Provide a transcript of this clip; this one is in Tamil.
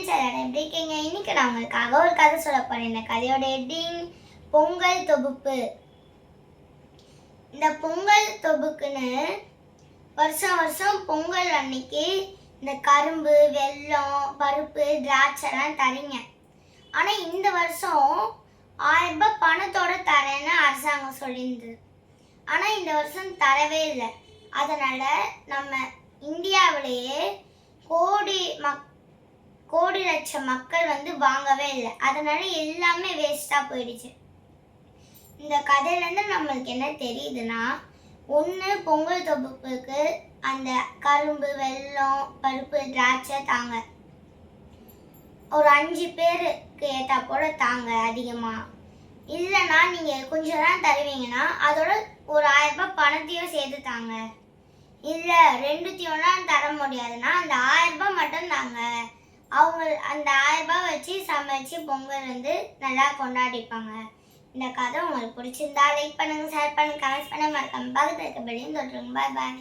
ஃப்ரெண்ட்ஸ் எல்லாரும் எப்படி இருக்கீங்க? இன்னைக்கு நான் உங்களுக்காக ஒரு கதை சொல்ல போறேன். இந்த கதையோட ஹெட்டிங் பொங்கல் தொகுப்பு. இந்த பொங்கல் தொகுப்புன்னு வருஷம் வருஷம் பொங்கல் அன்னைக்கு இந்த கரும்பு வெல்லம் பருப்பு திராட்சைலாம் தரீங்க. ஆனால் இந்த வருஷம் ஆயிரம் ரூபாய் பணத்தோட தரேன்னு அரசாங்கம் சொல்லியிருந்தது. ஆனால் இந்த வருஷம் தரவே இல்லை. அதனால் நம்ம இந்தியாவிலேயே கோடி லட்சம் மக்கள் வந்து வாங்கவே இல்லை. அதனால எல்லாமே வேஸ்ட்டாக போயிடுச்சு. இந்த கதையிலேருந்து நம்மளுக்கு என்ன தெரியுதுன்னா ஒன்று பொங்கல் தொகுப்புக்கு அந்த கரும்பு வெல்லம் பருப்பு திராட்சை தாங்க. ஒரு அஞ்சு பேருக்கு ஏற்றா போல் தாங்க அதிகமாக இல்லைன்னா நீங்கள் கொஞ்சம் தான் தருவீங்கன்னா அதோட ஒரு ஆயிரம் பணத்தையும் சேர்த்து தாங்க. இல்லை ரெண்டுத்தையும்லாம் தர முடியாதுன்னா அந்த ஆயிரம் மட்டும் தாங்க. அவங்க அந்த ஆயிரம் ரூபாய் வச்சு சமைச்சு பொங்கல் வந்து நல்லா கொண்டாடிப்பாங்க. இந்த கதை உங்களுக்கு பிடிச்சிருந்தா லைக் பண்ணுங்க ஷேர் பண்ணுங்க கமெண்ட்ஸ் பண்ண மறக்காம பக்கத்தில் இருக்க பெல்லையும் தொட்டுருங்க. பாய் பாய்